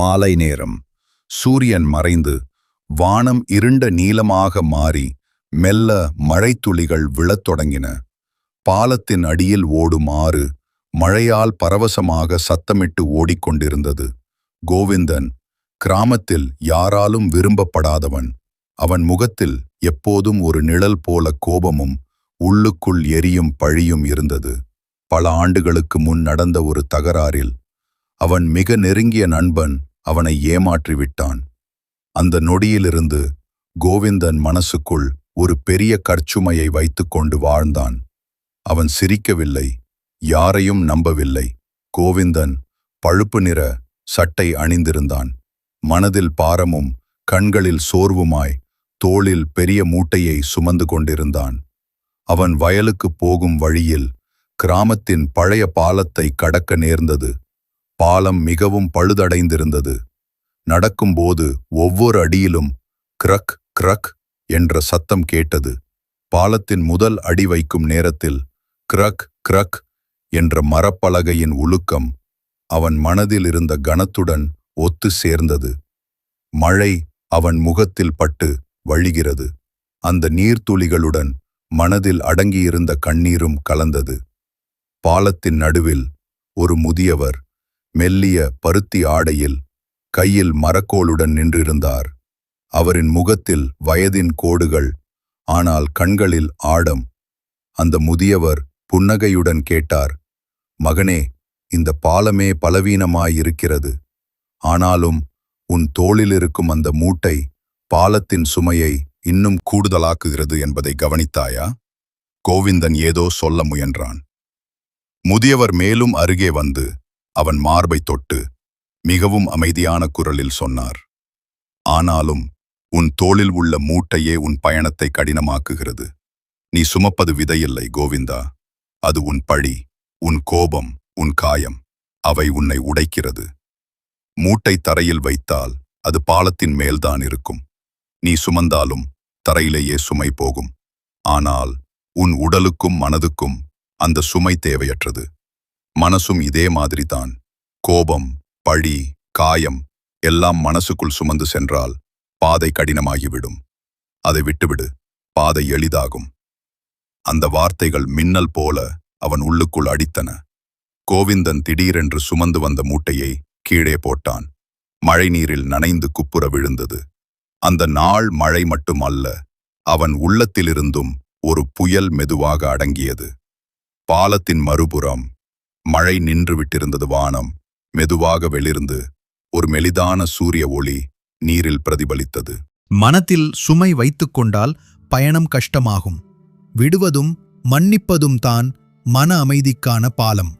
மாலை நேரம். சூரியன் மறைந்து வானம் இருண்ட நீலமாக மாறி மெல்ல மழைத்துளிகள் விழத் தொடங்கின. பாலத்தின் அடியில் ஓடும் ஆறு மழையால் பரவசமாக சத்தமிட்டு ஓடிக்கொண்டிருந்தது. கோவிந்தன் கிராமத்தில் யாராலும் விரும்பப்படாதவன். அவன் முகத்தில் எப்போதும் ஒரு நிழல் போல கோபமும் உள்ளுக்குள் எரியும் பழியும் இருந்தது. பல ஆண்டுகளுக்கு முன் நடந்த ஒரு தகராறில் அவன் மிக நெருங்கிய நண்பன் அவனை ஏமாற்றிவிட்டான். அந்த நொடியிலிருந்து கோவிந்தன் மனசுக்குள் ஒரு பெரிய கற்சுமையை வைத்துக்கொண்டு வாழ்ந்தான். அவன் சிரிக்கவில்லை யாரையும் நம்பவில்லை. கோவிந்தன் பழுப்பு நிற சட்டை அணிந்திருந்தான். மனதில் பாரமும் கண்களில் சோர்வுமாய் தோளில் பெரிய மூட்டையை சுமந்து கொண்டிருந்தான். அவன் வயலுக்குப் போகும் வழியில் கிராமத்தின் பழைய பாலத்தை கடக்க நேர்ந்தது. பாலம் மிகவும் பழுதடைந்திருந்தது. நடக்கும்போது ஒவ்வொரு அடியிலும் கிரக் கிரக் என்ற சத்தம் கேட்டது. பாலத்தின் முதல் அடி வைக்கும் நேரத்தில் கிரக் கிரக் என்ற மரப்பலகையின் உழுக்கம் அவன் மனதில் இருந்த கனத்துடன் ஒத்து சேர்ந்தது. மழை அவன் முகத்தில் பட்டு வழிகிறது. அந்த நீர்த்துளிகளுடன் மனதில் அடங்கியிருந்த கண்ணீரும் கலந்தது. பாலத்தின் நடுவில் ஒரு முதியவர் மெல்லிய பருத்தி ஆடையில் கையில் மரக்கோளுடன் நின்றிருந்தார். அவரின் முகத்தில் வயதின் கோடுகள் ஆனால் கண்களில் ஆடம். அந்த முதியவர் புன்னகையுடன் கேட்டார் மகனே இந்த பாலமே பலவீனமாயிருக்கிறது. ஆனாலும் உன் தோளிலிருக்கும் அந்த மூட்டை பாலத்தின் சுமையை இன்னும் கூடுதலாக்குகிறது என்பதை கவனித்தாயா? கோவிந்தன் ஏதோ சொல்ல முயன்றான். முதியவர் மேலும் அருகே வந்து அவன் மார்பை தொட்டு மிகவும் அமைதியான குரலில் சொன்னார் ஆனாலும் உன் தோளில் உள்ள மூட்டையே உன் பயணத்தை கடினமாக்குகிறது. நீ சுமப்பது விதையில்லை கோவிந்தா. அது உன் பழி உன் கோபம் உன் காயம். அவை உன்னை உடைக்கிறது. மூட்டை தரையில் வைத்தால் அது பாலத்தின் மேல்தான் இருக்கும். நீ சுமந்தாலும் தரையிலேயே சுமை போகும். ஆனால் உன் உடலுக்கும் மனதுக்கும் அந்த சுமை தேவையற்றது. மனசும் இதே மாதிரிதான். கோபம் பழி காயம் எல்லாம் மனசுக்குள் சுமந்து சென்றால் பாதை கடினமாகிவிடும். அதை விட்டுவிடு பாதை எளிதாகும். அந்த வார்த்தைகள் மின்னல் போல அவன் உள்ளுக்குள் அடித்தன. கோவிந்தன் திடீரென்று சுமந்து வந்த மூட்டையை கீழே போட்டான். மழைநீரில் நனைந்து குப்புற விழுந்தது. அந்த நாள் மழை மட்டுமல்ல அவன் உள்ளத்திலிருந்தும் ஒரு புயல் மெதுவாக அடங்கியது. பாலத்தின் மறுபுறம் மழை நின்று விட்டிருந்தது வானம் மெதுவாக வெளிர்ந்து ஒரு மெலிதான சூரிய ஒளி நீரில் பிரதிபலித்தது. மனத்தில் சுமை வைத்துக்கொண்டால் பயணம் கஷ்டமாகும். விடுவதும் மன்னிப்பதும் தான் மன அமைதிக்கான பாலம்.